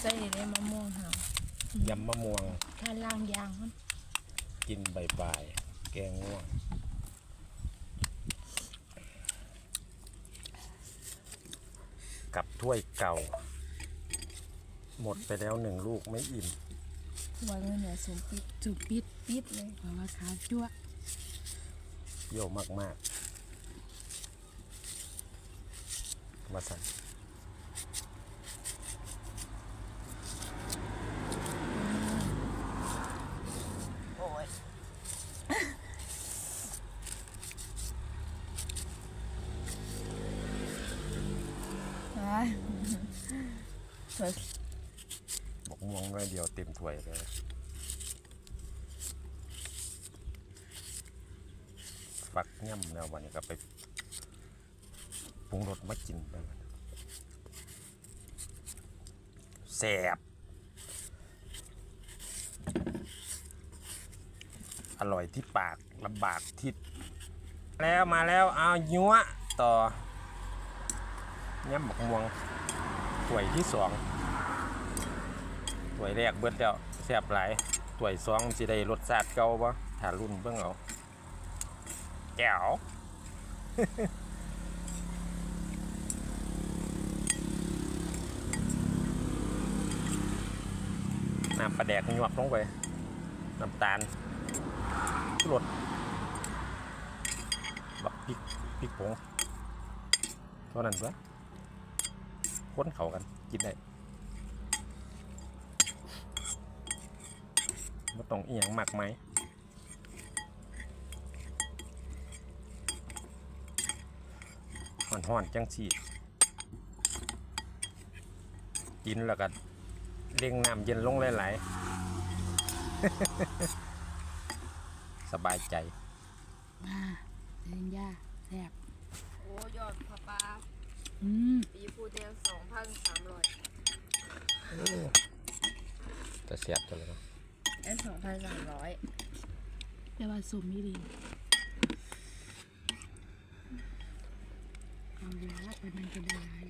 ใส่ได้มะม่วงหาวยำมะม่วงทานล่างยางมันกินบ่ายๆ แกงง่วง กับถ้วยเก่า หมดไปแล้วหนึ่งลูกไม่อิ่มวางเงินเนี่ยสูงปิดสูงปิดปิดเลยเพราะว่าขาวจั่วเยี่ยวมากๆ มาสั่น โอ้ยไปเฮ้ย บอกม่วงน้อยเดียวเต็มถ้วยเลยฟักย่ำแล้ววันนี้ก็ไปปรุงรสมากินไปมันแสบอร่อยที่ปากลำบากที่แล้วมาแล้วเอายัวต่อ ย่ำบักม่วงถ้วยที่สองถ้วยแรกเบิดแล้วแซ่บหลายถ้วยสองสิได้รสชาติเก่าบ่ถ้ารุ่นเบิ่งเอาแก้วน้ำปลาแดกหยวกลงไป น้ำตาลรสบักพริกพริกผงเท่านั้นปะ ค้นเขากันกินได้ไม่ต้องอีหยังมากไหมายห่อนๆจังสีกินแล้วก็เร่งน้ำเย็นลงหลายๆ สบายใจ มาเดินย่าแซ่บโอ้ยอดพระปลาอืม ปีฟูเดลสองพันสามร้อย จะเสียบจังเลยเนาะเอ้สองพันสามร้อยแต่ว่าสมไม่ดีเอาเดี๋ยวว่าไปมันจะได้หลาย